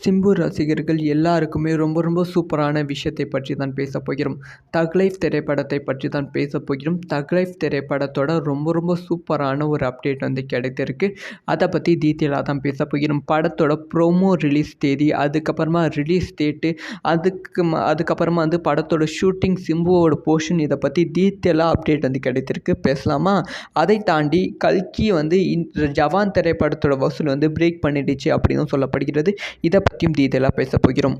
சிம்பு ரசிகர்கள் எல்லாருக்குமே ரொம்ப ரொம்ப சூப்பரான விஷயத்தை பற்றி தான் பேசப் போகிறோம். தக் லைஃப் திரைப்படத்தை பற்றி தான் பேசப் போகிறோம். தக் லைஃப் திரைப்படத்தோட ரொம்ப ரொம்ப சூப்பரான ஒரு அப்டேட் வந்து கிடைத்திருக்கு. அதை பற்றி டீட்டெயிலாக தான் பேசப் போகிறோம். படத்தோட ப்ரோமோ ரிலீஸ் தேதி அதுக்கப்புறமா ரிலீஸ் டேட்டு அதுக்கு அதுக்கப்புறமா வந்து படத்தோட ஷூட்டிங் சிம்புவோட போர்ஷன் இதை பற்றி டீட்டெயிலாக அப்டேட் வந்து கிடைத்திருக்கு. பேசலாமா? அதை தாண்டி கல்கி வந்து இந்த ஜவான் திரைப்படத்தோட வசூல் வந்து பிரேக் பண்ணிடுச்சு அப்படின்னு சொல்லப்படுகிறது. இதை பற்றியும் டீட்டெயிலாக பேச போகிறோம்.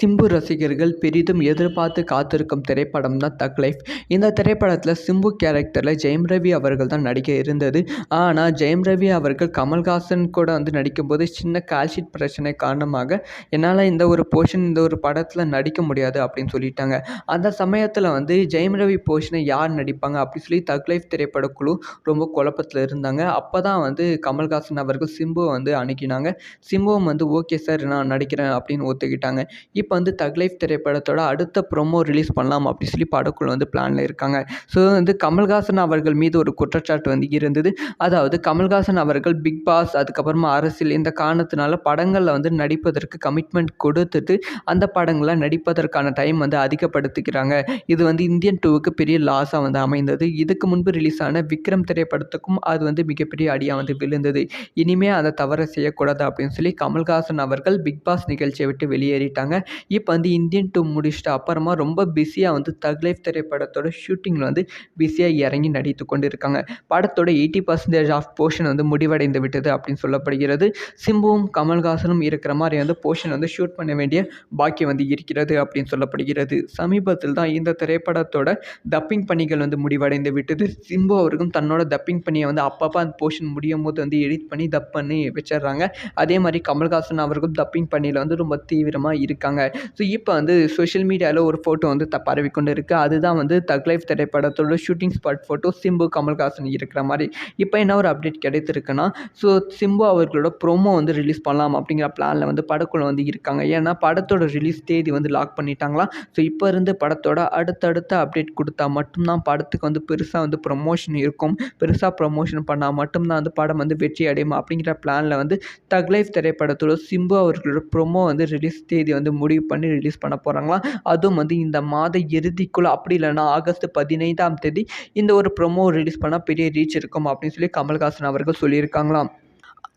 சிம்பு ரசிகர்கள் பெரிதும் எதிர்பார்த்து காத்திருக்கும் திரைப்படம் தான் தக் லைஃப். இந்த திரைப்படத்தில் சிம்பு கேரக்டரில் ஜெயம் ரவி அவர்கள் தான் நடிக்க இருந்தது. ஆனால் ஜெயம் ரவி அவர்கள் கமல்ஹாசன் கூட வந்து நடிக்கும்போது சின்ன கால்ஷீட் பிரச்சனை காரணமாக என்னால் இந்த ஒரு போர்ஷன் இந்த ஒரு படத்தில் நடிக்க முடியாது அப்படின்னு சொல்லிட்டாங்க. அந்த சமயத்தில் வந்து ஜெயம் ரவி போர்ஷனை யார் நடிப்பாங்க அப்படி சொல்லி தக் லைஃப் திரைப்படக்குழு ரொம்ப குழப்பத்தில் இருந்தாங்க. அப்போ தான் வந்து கமல்ஹாசன் அவர்கள் சிம்புவை வந்து அணுகினாங்க. சிம்புவும் வந்து ஓகே சார் நான் நடிக்கிறேன் அப்படின்னு ஒத்துக்கிட்டாங்க. இப்போ இப்போ வந்து தக் லைஃப் திரைப்படத்தோட அடுத்த ப்ரோமோ ரிலீஸ் பண்ணலாம் அப்படின்னு சொல்லி படக்குழு வந்து பிளானில் இருக்காங்க. ஸோ வந்து கமல்ஹாசன் அவர்கள் மீது ஒரு குற்றச்சாட்டு வந்து இருந்தது. அதாவது கமல்ஹாசன் அவர்கள் பிக் பாஸ் அதுக்கப்புறமா அரசியல் இந்த காரணத்தினால படங்களில் வந்து நடிப்பதற்கு கமிட்மெண்ட் கொடுத்துட்டு அந்த படங்களை நடிப்பதற்கான டைம் வந்து அதிகப்படுத்திக்கிறாங்க. இது வந்து இந்தியன் டூவுக்கு பெரிய லாஸாக வந்து அமைந்தது. இதுக்கு முன்பு ரிலீஸ் ஆன விக்ரம் திரைப்படத்துக்கும் அது வந்து மிகப்பெரிய அடியாக வந்து விழுந்தது. இனிமே அதை தவற செய்யக்கூடாது அப்படின்னு சொல்லி கமல்ஹாசன் அவர்கள் பிக் பாஸ் நிகழ்ச்சியை விட்டு வெளியேறிட்டாங்க. இப்போ வந்து இந்தியன் டூ முடிச்சுட்டு அப்புறமா ரொம்ப பிஸியாக வந்து தக் லைஃப் திரைப்படத்தோட ஷூட்டிங்கில் வந்து பிஸியாக இறங்கி நடித்து கொண்டு இருக்காங்க படத்தோட எயிட்டி பர்சன்டேஜ் ஆஃப் போர்ஷன் வந்து முடிவடைந்து விட்டது அப்படின்னு சொல்லப்படுகிறது. சிம்புவும் கமல்ஹாசனும் இருக்கிற மாதிரி வந்து போர்ஷன் வந்து ஷூட் பண்ண வேண்டிய பாக்கியம் வந்து இருக்கிறது அப்படின்னு சொல்லப்படுகிறது. சமீபத்தில் தான் இந்த திரைப்படத்தோட டப்பிங் பணிகள் வந்து முடிவடைந்து விட்டது. சிம்பு அவருக்கும் தன்னோட டப்பிங் பணியை வந்து அப்பப்போ அந்த போர்ஷன் முடியும் போது வந்து எடிட் பண்ணி டப் பண்ணி வச்சிடுறாங்க. அதே மாதிரி கமல்ஹாசன் அவருக்கும் டப்பிங் பணியில் வந்து ரொம்ப தீவிரமாக இருக்காங்க. ஸோ இப்போ வந்து சோஷியல் மீடியாவில் ஒரு ஃபோட்டோ வந்து த பரவி கொண்டு இருக்குது அதுதான் வந்து தக் லைஃப் திரைப்படத்தோட shooting spot photo Simbu Kamal Haasan இருக்கிற மாதிரி. இப்போ என்ன ஒரு அப்டேட் கிடைத்திருக்குன்னா ஸோ சிம்பு அவர்களோட ப்ரோமோ வந்து ரிலீஸ் பண்ணலாம் அப்படிங்கிற பிளானில் வந்து படக்குழு வந்து இருக்காங்க. ஏன்னா படத்தோட ரிலீஸ் தேதி வந்து லாக் பண்ணிட்டாங்களாம் ஸோ இப்போ இருந்து படத்தோட அடுத்தடுத்த அப்டேட் கொடுத்தா மட்டும்தான் படத்துக்கு வந்து பெருசாக வந்து ப்ரொமோஷன் இருக்கும். பெருசாக ப்ரொமோஷன் பண்ணால் மட்டும்தான் வந்து படம் வந்து வெற்றி அடையும் அப்படிங்கிற பிளானில் வந்து தக் லைஃப் திரைப்படத்தோட சிம்பு அவர்களோட ப்ரோமோ வந்து ரிலீஸ் தேதி வந்து முடி முடிவு பண்ணி ரிலீஸ் பண்ண போகிறாங்களாம் அதுவும் வந்து இந்த மாத இறுதிக்குள்ளே அப்படி இல்லைன்னா ஆகஸ்ட் பதினைந்தாம் தேதி இந்த ஒரு ப்ரொமோ ரிலீஸ் பண்ணால் பெரிய ரீச் இருக்கும் அப்படின்னு சொல்லி கமல்ஹாசன் அவர்கள் சொல்லியிருக்காங்களாம்.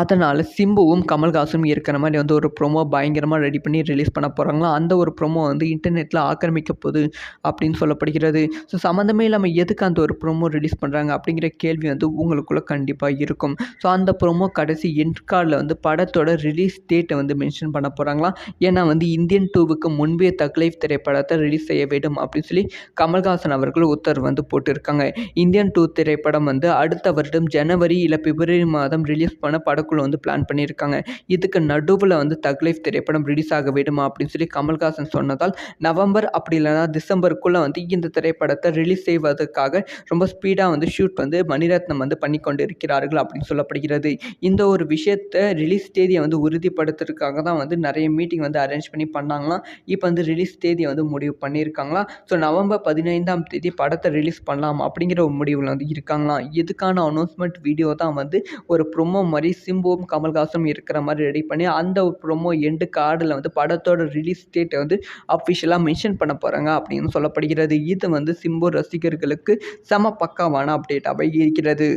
அதனால் சிம்புவும் கமல்ஹாசனும் இருக்கிற மாதிரி வந்து ஒரு ப்ரோமோ பயங்கரமாக ரெடி பண்ணி ரிலீஸ் பண்ண போகிறாங்களா அந்த ஒரு ப்ரோமோ வந்து இன்டர்நெட்டில் ஆக்கிரமிக்க போகுது அப்படின்னு சொல்லப்படுகிறது. ஸோ சம்மந்தமே இல்லாமல் எதுக்கு அந்த ஒரு ப்ரோமோ ரிலீஸ் பண்ணுறாங்க அப்படிங்கிற கேள்வி வந்து உங்களுக்குள்ளே கண்டிப்பாக இருக்கும். ஸோ அந்த ப்ரோமோ கடைசி எண்ட் கார்டில் வந்து படத்தோட ரிலீஸ் டேட்டை வந்து மென்ஷன் பண்ண போகிறாங்களா ஏன்னா வந்து இந்தியன் டூவுக்கு முன்பே தக்லைஃப் திரைப்படத்தை ரிலீஸ் செய்ய வேண்டும் அப்படின்னு சொல்லி கமல்ஹாசன் அவர்கள் உத்தரவு வந்து போட்டிருக்காங்க. இந்தியன் டூ திரைப்படம் வந்து அடுத்த வருடம் ஜனவரி இல்லை பிப்ரவரி மாதம் ரிலீஸ் பண்ண படம் படக்குழு வந்து பிளான் பண்ணியிருக்காங்க இதுக்கு நடுவில் வந்து தக்லீஃப் திரைப்படம் ரிலீஸ் ஆக விடுமா அப்படின்னு சொல்லி கமல்ஹாசன் சொன்னதால் நவம்பர் அப்படி இல்லைனா டிசம்பருக்குள்ளே வந்து இந்த திரைப்படத்தை ரிலீஸ் செய்வதற்காக ரொம்ப ஸ்பீடாக வந்து ஷூட் வந்து மணிரத்னம் வந்து பண்ணி கொண்டு இருக்கிறார்கள் அப்படின்னு சொல்லப்படுகிறது. இந்த ஒரு விஷயத்தை ரிலீஸ் தேதியை வந்து உறுதிப்படுத்துறதுக்காக தான் வந்து நிறைய மீட்டிங் வந்து அரேஞ்ச் பண்ணி பண்ணாங்களாம். இப்போ வந்து ரிலீஸ் தேதியை வந்து முடிவு பண்ணியிருக்காங்களா ஸோ நவம்பர் பதினைந்தாம் தேதி படத்தை ரிலீஸ் பண்ணலாம் அப்படிங்கிற ஒரு முடிவில் வந்து இருக்காங்களாம். இதுக்கான அனௌன்ஸ்மெண்ட் வீடியோ தான் வந்து ஒரு ப்ரொமோ மாதிரி சிம்புவும் கமல்ஹாசனும் இருக்கிற மாதிரி ரெடி பண்ணி அந்த ப்ரொமோ எண்டு கார்டில் வந்து படத்தோட ரிலீஸ் டேட்டை வந்து அஃபிஷியலாக மென்ஷன் பண்ண போகிறாங்க அப்படின்னு சொல்லப்படுகிறது. இது வந்து சிம்பு ரசிகர்களுக்கு செம பக்காவான அப்டேட்டாகவே இருக்கிறது.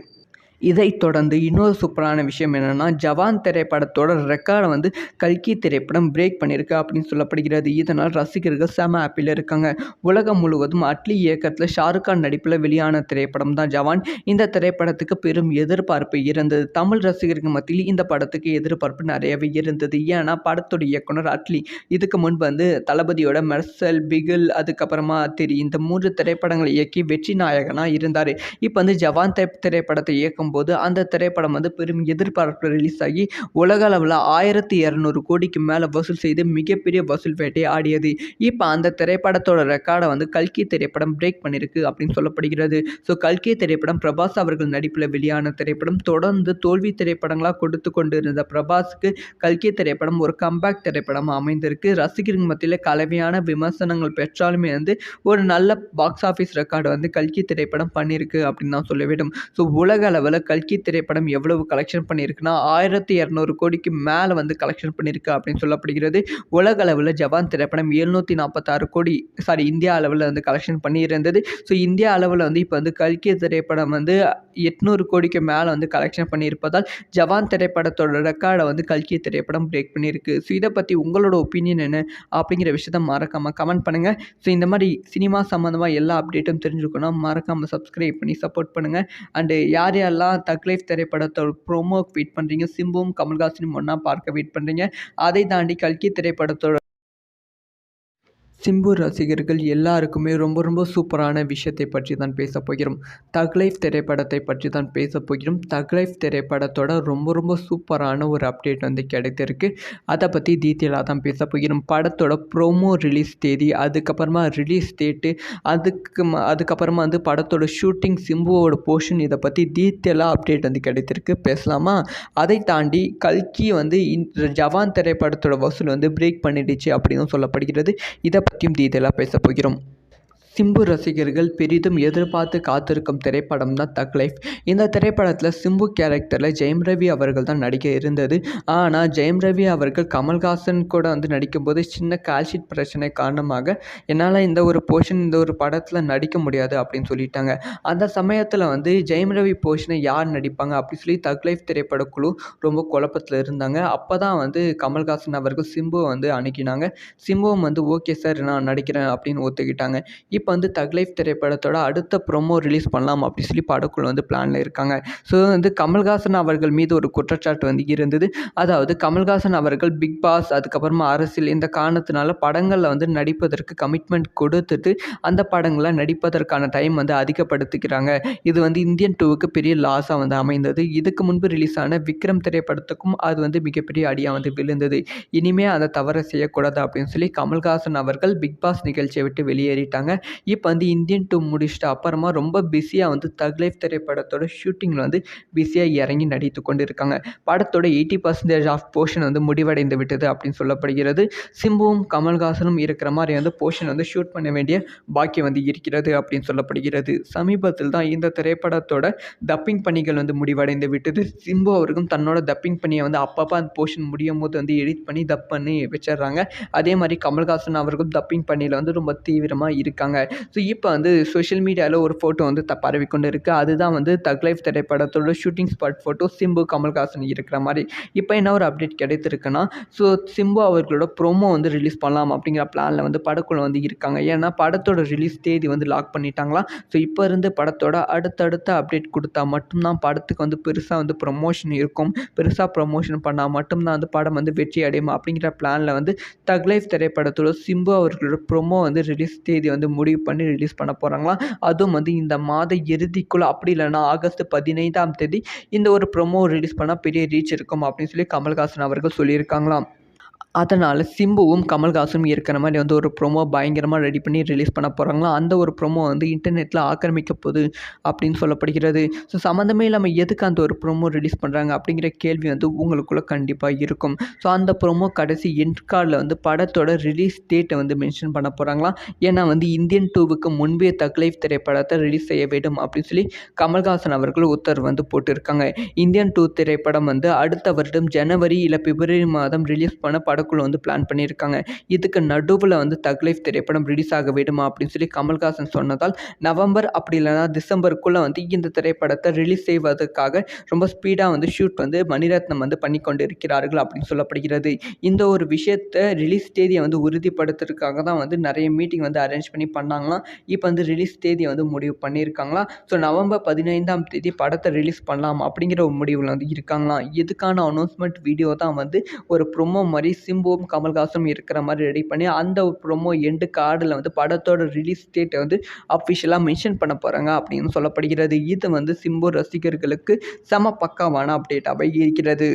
இதைத் தொடர்ந்து இன்னொரு சூப்பரான விஷயம் என்னென்னா ஜவான் திரைப்படத்தோட ரெக்கார்டை வந்து கல்கி திரைப்படம் பிரேக் பண்ணியிருக்கு அப்படின்னு சொல்லப்படுகிறது. இதனால் ரசிகர்கள் செம ஆப்பில் இருக்காங்க. உலகம் முழுவதும் அட்லி இயக்கத்தில் ஷாருக் கான் நடிப்பில் வெளியான திரைப்படம் தான் ஜவான். இந்த திரைப்படத்துக்கு பெரும் எதிர்பார்ப்பு இருந்தது. தமிழ் ரசிகர்கள் மத்தியில் இந்த படத்துக்கு எதிர்பார்ப்பு நிறையவே இருந்தது. ஏன்னா படத்தோட இயக்குனர் அட்லி. இதுக்கு முன்பு வந்து தளபதியோட மெர்சல் பிகில் அதுக்கப்புறமா திரி இந்த மூன்று திரைப்படங்களை இயக்கி வெற்றி நாயகனாக இருந்தார். இப்போ வந்து ஜவான் திரைப்படத்தை திரைப்படத்தை போது அந்த திரைப்படம் வந்து பெரும் எதிர்பார்ப்பு ரிலீஸ் ஆகி உலக அளவில் ஆயிரத்தி இரநூறு கோடிக்கு மேலே வசூல் செய்து மிகப்பெரிய வசூல் வேட்டை ஆடியது. இப்போ அந்த திரைப்படத்தோட ரெக்கார்டை வந்து கல்கி திரைப்படம் பிரேக் பண்ணியிருக்கு அப்படின்னு சொல்லப்படுகிறது. ஸோ கல்கி திரைப்படம் பிரபாஸ் அவர்கள் நடிப்பில் வெளியான திரைப்படம். தொடர்ந்து தோல்வி திரைப்படங்களாக கொடுத்து கொண்டு இருந்த பிரபாஸுக்கு கல்கி திரைப்படம் ஒரு கம்பேக் திரைப்படம் அமைந்திருக்கு. ரசிகர்கள் மத்தியில் கலவையான விமர்சனங்கள் பெற்றாலுமே வந்து ஒரு நல்ல பாக்ஸ் ஆஃபீஸ் ரெக்கார்டு வந்து கல்கி திரைப்படம் பண்ணியிருக்கு அப்படின்னு தான் சொல்ல வேண்டும். ஸோ உலக அளவில் கல்கி திரைப்படம் எவ்வளவு கலெக்ஷன் பண்ணியிருக்குன்னா ஆயிரத்தி இரநூறு கோடிக்கு மேலே வந்து கலெக்ஷன் பண்ணியிருக்கு அப்படின்னு சொல்லப்படுகிறது. உலக அளவில் ஜவான் திரைப்படம் எழுநூற்றி நாற்பத்தாறு கோடி சாரி இந்தியா அளவில் வந்து கலெக்ஷன் பண்ணியிருந்தது. ஸோ இந்தியா அளவில் வந்து இப்போ வந்து கல்கி திரைப்படம் வந்து எட்நூறு கோடிக்கு மேலே வந்து கலெக்ஷன் பண்ணியிருப்பதால் ஜவான் திரைப்படத்தோட ரெக்கார்டை வந்து கல்கி திரைப்படம் பிரேக் பண்ணியிருக்கு. ஸோ இதை பற்றி உங்களோட ஒப்பீனியன் என்ன அப்படிங்கிற விஷயத்த மறக்காமல் கமெண்ட் பண்ணுங்கள் ஸோ இந்த மாதிரி சினிமா சம்மந்தமாக எல்லா அப்டேட்டும் தெரிஞ்சுக்கணும் மறக்காமல் சப்ஸ்கிரைப் பண்ணி சப்போர்ட் பண்ணுங்கள் அண்டு யார் யாரெல்லாம் தக் லைஃப் திரைப்படத்தோட ப்ரோமோக்கு வெயிட் பண்ணுறீங்க சிம்புவும் கமல்ஹாசனும் ஒன்றா பார்க்க வெயிட் பண்ணுறீங்க அதை தாண்டி கல்கி திரைப்படத்தோட சிம்பு ரசிகர்கள் எல்லாருக்குமே ரொம்ப ரொம்ப சூப்பரான விஷயத்தை பற்றி தான் பேச போகிறோம். தக் லைஃப் திரைப்படத்தை பற்றி தான் பேச போகிறோம். தக் லைஃப் திரைப்படத்தோட ரொம்ப ரொம்ப சூப்பரான ஒரு அப்டேட் வந்து கிடைத்திருக்கு. அதை பற்றி டீட்டெயிலாக தான் பேச போகிறோம். படத்தோட ப்ரோமோ ரிலீஸ் தேதி அதுக்கப்புறமா ரிலீஸ் டேட்டு அதுக்கு அதுக்கப்புறமா வந்து படத்தோட ஷூட்டிங் சிம்புவோட போர்ஷன் இதை பற்றி டீட்டெயிலாக அப்டேட் வந்து கிடைத்திருக்கு. பேசலாமா? அதை தாண்டி கல்கி வந்து இன் ஜவான் திரைப்படத்தோட வசூல் வந்து பிரேக் பண்ணிடுச்சு அப்படின்னு சொல்லப்படுகிறது. இதை பற்றியும் டீட்டெயிலாக பேச போகிறோம். சிம்பு ரசிகர்கள் பெரிதும் எதிர்பார்த்து காத்திருக்கும் திரைப்படம் தான் தக் லைஃப் இந்த திரைப்படத்தில் சிம்பு கேரக்டரில் ஜெயம் ரவி அவர்கள் தான் நடிக்க இருந்தது. ஆனால் ஜெயம் ரவி அவர்கள் கமல்ஹாசன் கூட வந்து நடிக்கும்போது சின்ன கால்ஷீட் பிரச்சனை காரணமாக என்னால் இந்த ஒரு போர்ஷன் இந்த ஒரு படத்தில் நடிக்க முடியாது அப்படின்னு சொல்லிட்டாங்க. அந்த சமயத்தில் வந்து ஜெயம் ரவி போர்ஷனை யார் நடிப்பாங்க அப்படி சொல்லி தக் லைஃப் திரைப்பட குழு ரொம்ப குழப்பத்தில் இருந்தாங்க. அப்போ தான் வந்து கமல்ஹாசன் அவர்கள் சிம்புவை வந்து அணுகினாங்க. சிம்புவும் வந்து ஓகே சார் நான் நடிக்கிறேன் அப்படின்னு ஒத்துக்கிட்டாங்க. இப்போ இப்போ வந்து தக் லைஃப் திரைப்படத்தோட அடுத்த ப்ரொமோ ரிலீஸ் பண்ணலாம் அப்படி சொல்லி படக்குழு வந்து பிளானில் இருக்காங்க. ஸோ வந்து கமல்ஹாசன் அவர்கள் மீது ஒரு குற்றச்சாட்டு வந்து இருந்தது. அதாவது கமல்ஹாசன் அவர்கள் பிக் பாஸ் அதுக்கப்புறமா அரசியல் இந்த காரணத்தினால படங்களில் வந்து நடிப்பதற்கு கமிட்மெண்ட் கொடுத்துட்டு அந்த படங்களை நடிப்பதற்கான டைம் வந்து அதிகப்படுத்திக்கிறாங்க. இது வந்து இந்தியன் டூவுக்கு பெரிய லாஸாக வந்து அமைந்தது. இதுக்கு முன்பு ரிலீஸ் ஆன விக்ரம் திரைப்படத்துக்கும் அது வந்து மிகப்பெரிய அடியாக வந்து விழுந்தது. இனிமே அதை தவற செய்யக்கூடாது அப்படின்னு சொல்லி கமல்ஹாசன் அவர்கள் பிக் பாஸ் நிகழ்ச்சியை விட்டு வெளியேறிட்டாங்க. இப்போ வந்து இந்தியன் டூ முடிச்சுட்டு அப்புறமா ரொம்ப பிஸியாக வந்து தக் லைஃப் திரைப்படத்தோட ஷூட்டிங்கில் வந்து பிஸியாக இறங்கி நடித்து கொண்டு இருக்காங்க படத்தோட எயிட்டி பர்சன்டேஜ் ஆஃப் போர்ஷன் வந்து முடிவடைந்து விட்டது அப்படின்னு சொல்லப்படுகிறது. சிம்புவும் கமல்ஹாசனும் இருக்கிற மாதிரி வந்து போர்ஷன் வந்து ஷூட் பண்ண வேண்டிய பாக்கியம் வந்து இருக்கிறது அப்படின்னு சொல்லப்படுகிறது. சமீபத்தில் தான் இந்த திரைப்படத்தோட டப்பிங் பணிகள் வந்து முடிவடைந்து விட்டது. சிம்பு அவருக்கும் தன்னோட டப்பிங் பணியை வந்து அப்பப்போ அந்த போர்ஷன் முடியும் போது வந்து எடிட் பண்ணி டப் பண்ணி வச்சிடுறாங்க. அதே மாதிரி கமல்ஹாசன் அவருக்கும் டப்பிங் பணியில் வந்து ரொம்ப தீவிரமாக இருக்காங்க. ஸோ இப்போ வந்து சோஷியல் மீடியாவில் ஒரு ஃபோட்டோ வந்து த பரவி கொண்டு இருக்குது அதுதான் வந்து தக் லைஃப் திரைப்படத்தோட shooting spot photo Simbu Kamal Haasan இருக்கிற மாதிரி. இப்போ என்ன ஒரு அப்டேட் கிடைத்திருக்குன்னா ஸோ சிம்பு அவர்களோட ப்ரோமோ வந்து ரிலீஸ் பண்ணலாம் அப்படிங்கிற பிளானில் வந்து படக்குள்ள வந்து இருக்காங்க. ஏன்னா படத்தோட ரிலீஸ் தேதி வந்து லாக் பண்ணிட்டாங்களா? ஸோ இப்போ இருந்து படத்தோட அடுத்தடுத்த அப்டேட் கொடுத்தா மட்டும்தான் படத்துக்கு வந்து பெருசாக வந்து ப்ரொமோஷன் இருக்கும். பெருசாக ப்ரொமோஷன் பண்ணால் மட்டும்தான் வந்து படம் வந்து வெற்றி அடையும் அப்படிங்கிற பிளானில் வந்து தக் லைஃப் திரைப்படத்தோட சிம்பு அவர்களோட ப்ரோமோ வந்து ரிலீஸ் தேதி வந்து முடி முடிவு பண்ணி ரிலீஸ் பண்ண போகிறாங்களாம் அதுவும் வந்து இந்த மாத இறுதிக்குள்ளே அப்படி இல்லைன்னா ஆகஸ்ட் பதினைந்தாம் தேதி இந்த ஒரு ப்ரோமோ ரிலீஸ் பண்ணால் பெரிய ரீச் இருக்கும் அப்படின்னு சொல்லி கமல்ஹாசன் அவர்கள் சொல்லியிருக்காங்களாம். அதனால் சிம்புவும் கமல்ஹாசனும் இருக்கிற மாதிரி வந்து ஒரு ப்ரொமோ பயங்கரமாக ரெடி பண்ணி ரிலீஸ் பண்ண போகிறாங்களா அந்த ஒரு ப்ரோமோ வந்து இன்டர்நெட்டில் ஆக்கிரமிக்க போகுது அப்படின்னு சொல்லப்படுகிறது. ஸோ சம்மந்தமே இல்லாமல் எதுக்கு அந்த ஒரு ப்ரோமோ ரிலீஸ் பண்ணுறாங்க அப்படிங்கிற கேள்வி வந்து உங்களுக்குள்ளே கண்டிப்பாக இருக்கும். ஸோ அந்த ப்ரோமோ கடைசி எண்ட் கார்டில் வந்து படத்தோட ரிலீஸ் டேட்டை வந்து மென்ஷன் பண்ண போகிறாங்களா ஏன்னா வந்து இந்தியன் டூவுக்கு முன்பே தக்லைஃப் திரைப்படத்தை ரிலீஸ் செய்ய வேண்டும் அப்படின்னு சொல்லி கமல்ஹாசன் அவர்கள் உத்தரவு வந்து போட்டிருக்காங்க. இந்தியன் டூ திரைப்படம் வந்து அடுத்த வருடம் ஜனவரி இல்லை பிப்ரவரி மாதம் ரிலீஸ் பண்ண படம் படக்குழு வந்து பிளான் பண்ணியிருக்காங்க. இதுக்கு நடுவில் வந்து தக்லைஃப் திரைப்படம் ரிலீஸ் ஆக விடுமா அப்படின்னு சொல்லி கமல்ஹாசன் சொன்னதால் நவம்பர் அப்படி இல்லைனா டிசம்பருக்குள்ளே வந்து இந்த திரைப்படத்தை ரிலீஸ் செய்வதற்காக ரொம்ப ஸ்பீடாக வந்து ஷூட் வந்து மணிரத்னம் வந்து பண்ணி கொண்டு இருக்கிறார்கள் அப்படின்னு சொல்லப்படுகிறது. இந்த ஒரு விஷயத்தை ரிலீஸ் தேதியை வந்து உறுதிப்படுத்துறதுக்காக தான் வந்து நிறைய மீட்டிங் வந்து அரேஞ்ச் பண்ணி பண்ணாங்களாம். இப்போ வந்து ரிலீஸ் தேதியை வந்து முடிவு பண்ணியிருக்காங்களா ஸோ நவம்பர் பதினைந்தாம் தேதி படத்தை ரிலீஸ் பண்ணலாம் அப்படிங்கிற ஒரு முடிவில் வந்து இருக்காங்களாம். இதுக்கான அனௌன்ஸ்மெண்ட் வீடியோ தான் வந்து ஒரு ப்ரொமோ மாதிரி சிம்புவும் கமல்ஹாசனும் இருக்கிற மாதிரி ரெடி பண்ணி அந்த ப்ரொமோ எண்டு கார்டில் வந்து படத்தோட ரிலீஸ் டேட்டை வந்து அஃபிஷியலாக மென்ஷன் பண்ண போகிறாங்க அப்படின்னு சொல்லப்படுகிறது. இது வந்து சிம்பு ரசிகர்களுக்கு செம பக்காவான அப்டேட்டாகவே இருக்கிறது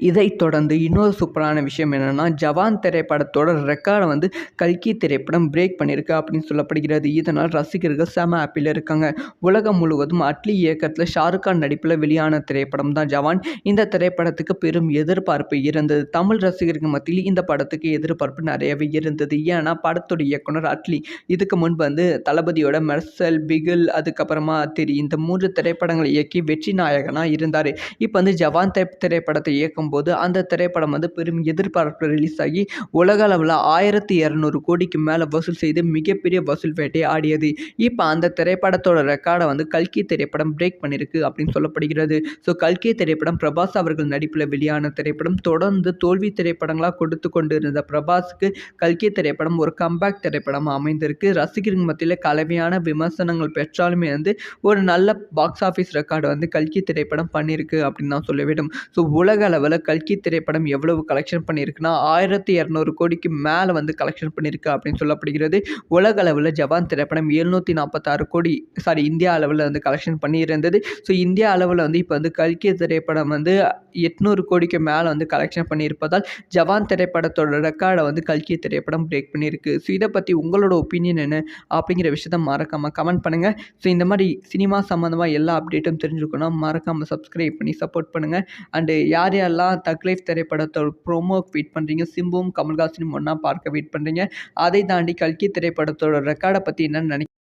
இதைத் தொடர்ந்து இன்னொரு சூப்பரான விஷயம் என்னென்னா ஜவான் திரைப்படத்தோட ரெக்கார்டை வந்து கல்கி திரைப்படம் பிரேக் பண்ணியிருக்கு அப்படின்னு சொல்லப்படுகிறது. இதனால் ரசிகர்கள் செம ஆப்பில் இருக்காங்க. உலகம் முழுவதும் அட்லி இயக்கத்தில் ஷாருக் கான் நடிப்பில் வெளியான திரைப்படம் தான் ஜவான். இந்த திரைப்படத்துக்கு பெரும் எதிர்பார்ப்பு இருந்தது. தமிழ் ரசிகர்கள் மத்தியில் இந்த படத்துக்கு எதிர்பார்ப்பு நிறையவே இருந்தது. ஏன்னா படத்தோட இயக்குனர் அட்லி. இதுக்கு முன்பு வந்து தளபதியோட மெர்சல் பிகில் அதுக்கப்புறமா திரி இந்த மூன்று திரைப்படங்களை இயக்கி வெற்றி நாயகனாக இருந்தார். இப்போ வந்து ஜவான் திரைப்படத்தை திரைப்படத்தை போது அந்த திரைப்படம் வந்து பெரும் எதிர்பார்ப்பு ரிலீஸ் ஆகி உலக அளவில் ஆயிரத்தி இரநூறு கோடிக்கு மேலே வசூல் செய்து மிகப்பெரிய வசூல் வேட்டை ஆடியது. இப்போ அந்த திரைப்படத்தோட ரெக்கார்டை வந்து கல்கி திரைப்படம் பிரேக் பண்ணியிருக்கு அப்படின்னு சொல்லப்படுகிறது. ஸோ கல்கி திரைப்படம் பிரபாஸ் அவர்கள் நடிப்பில் வெளியான திரைப்படம். தொடர்ந்து தோல்வி திரைப்படங்களாக கொடுத்து கொண்டு இருந்த பிரபாஸுக்கு கல்கி திரைப்படம் ஒரு கம்பேக் திரைப்படம் அமைந்திருக்கு. ரசிகர்கள் மத்தியில் கலவையான விமர்சனங்கள் பெற்றாலுமே வந்து ஒரு நல்ல பாக்ஸ் ஆஃபீஸ் ரெக்கார்டு வந்து கல்கி திரைப்படம் பண்ணியிருக்கு அப்படின்னு தான் சொல்ல வேண்டும். ஸோ உலக அளவில் கல்கி திரைப்படம் எவ்வளவு கலெக்ஷன் பண்ணியிருக்குன்னா ஆயிரத்தி இரநூறு கோடிக்கு மேலே வந்து கலெக்ஷன் பண்ணியிருக்கு அப்படின்னு சொல்லப்படுகிறது. உலக அளவில் ஜவான் திரைப்படம் எழுநூற்றி நாற்பத்தாறு கோடி சாரி இந்தியா அளவில் வந்து கலெக்ஷன் பண்ணியிருந்தது. ஸோ இந்தியா அளவில் வந்து இப்போ வந்து கல்கி திரைப்படம் வந்து எட்நூறு கோடிக்கு மேலே வந்து கலெக்ஷன் பண்ணியிருப்பதால் ஜவான் திரைப்படத்தோட ரெக்கார்டை வந்து கல்கி திரைப்படம் பிரேக் பண்ணியிருக்கு. ஸோ இதை பற்றி உங்களோட ஒப்பீனியன் என்ன அப்படிங்கிற விஷயத்த மறக்காமல் கமெண்ட் பண்ணுங்கள் ஸோ இந்த மாதிரி சினிமா சம்மந்தமாக எல்லா அப்டேட்டும் தெரிஞ்சுக்கணும் மறக்காமல் சப்ஸ்கிரைப் பண்ணி சப்போர்ட் பண்ணுங்கள் அண்டு யார் யாரெல்லாம் தக் லைஃப் திரைப்படத்தோட ப்ரோமோ வெயிட் பண்ணுறீங்க சிம்புவும் கமல்ஹாசனும் ஒன்றா பார்க்க வெயிட் பண்ணுறீங்க அதை தாண்டி கல்கி திரைப்படத்தோட ரெக்கார்டை பற்றி என்னென்னு நினைக்க